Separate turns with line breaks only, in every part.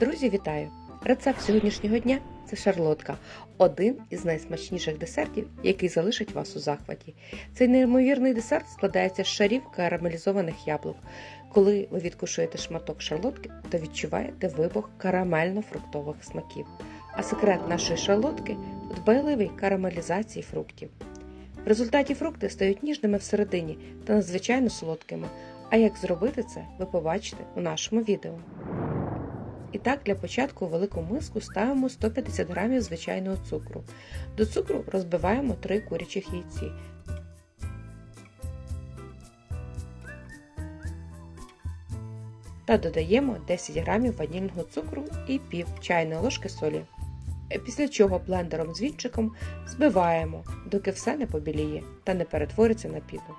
Друзі, вітаю! Рецепт сьогоднішнього дня це шарлотка, один із найсмачніших десертів, який залишить вас у захваті. Цей неймовірний десерт складається з шарів карамелізованих яблук. Коли ви відкушуєте шматок шарлотки, то відчуваєте вибух карамельно-фруктових смаків. А секрет нашої шарлотки у дбайливій карамелізації фруктів. В результаті фрукти стають ніжними всередині та надзвичайно солодкими. А як зробити це, ви побачите у нашому відео. І так, для початку у велику миску ставимо 150 г звичайного цукру. До цукру розбиваємо 3 курячих яйці. Та додаємо 10 г ванільного цукру і пів чайної ложки солі. Після чого блендером з вінчиком збиваємо, доки все не побіліє та не перетвориться на піну.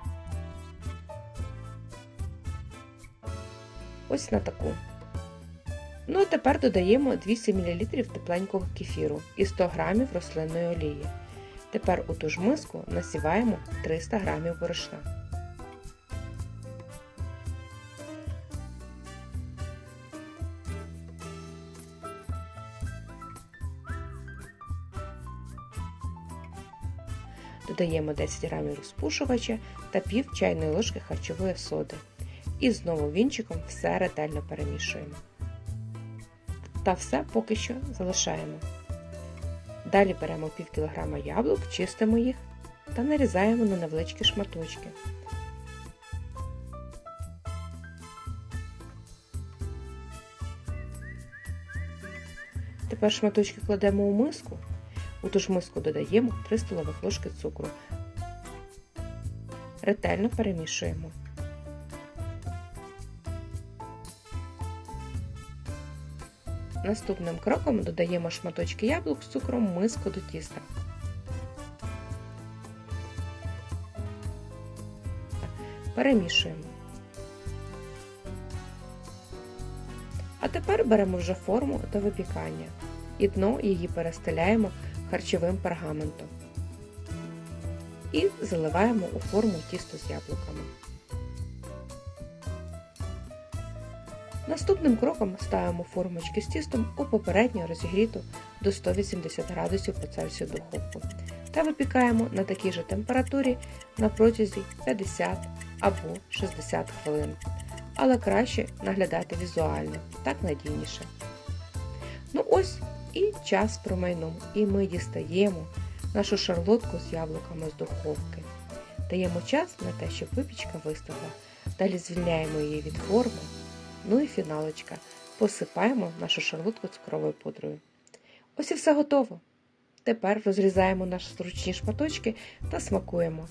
Ось на таку. Ну а тепер додаємо 200 мл тепленького кефіру і 100 г рослинної олії. Тепер у ту ж миску насіваємо 300 г борошна. Додаємо 10 г розпушувача та пів чайної ложки харчової соди. І знову вінчиком все ретельно перемішуємо. Та все поки що залишаємо. Далі беремо пів кілограма яблук, чистимо їх та нарізаємо на невеличкі шматочки. Тепер шматочки кладемо у миску. У ту ж миску додаємо 3 столових ложки цукру. Ретельно перемішуємо. Наступним кроком додаємо шматочки яблук з цукром миску до тіста. Перемішуємо. А тепер беремо вже форму до випікання і дно її перестеляємо харчовим пергаментом і заливаємо у форму тісто з яблуками. Наступним кроком ставимо формочки з тістом у попередньо розігріту до 180 градусів по Цельсію духовку та випікаємо на такій же температурі на протязі 50 або 60 хвилин. Але краще наглядати візуально, так надійніше. Ну ось і час промайнув, і ми дістаємо нашу шарлотку з яблуками з духовки. Даємо час на те, щоб випічка вистигла. Далі звільняємо її від форми. Ну і фіналочка. Посипаємо нашу шарлотку цукровою пудрою. Ось і все готово. Тепер розрізаємо наші зручні шматочки та смакуємо.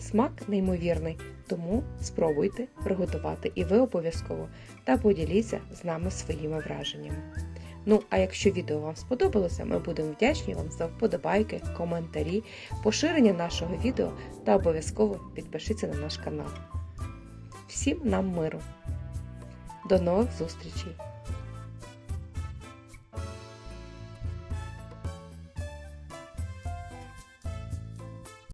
Смак неймовірний, тому спробуйте приготувати і ви обов'язково та поділіться з нами своїми враженнями. Ну, а якщо відео вам сподобалося, ми будемо вдячні вам за вподобайки, коментарі, поширення нашого відео та обов'язково підпишіться на наш канал. Всім нам миру! До нових зустрічей!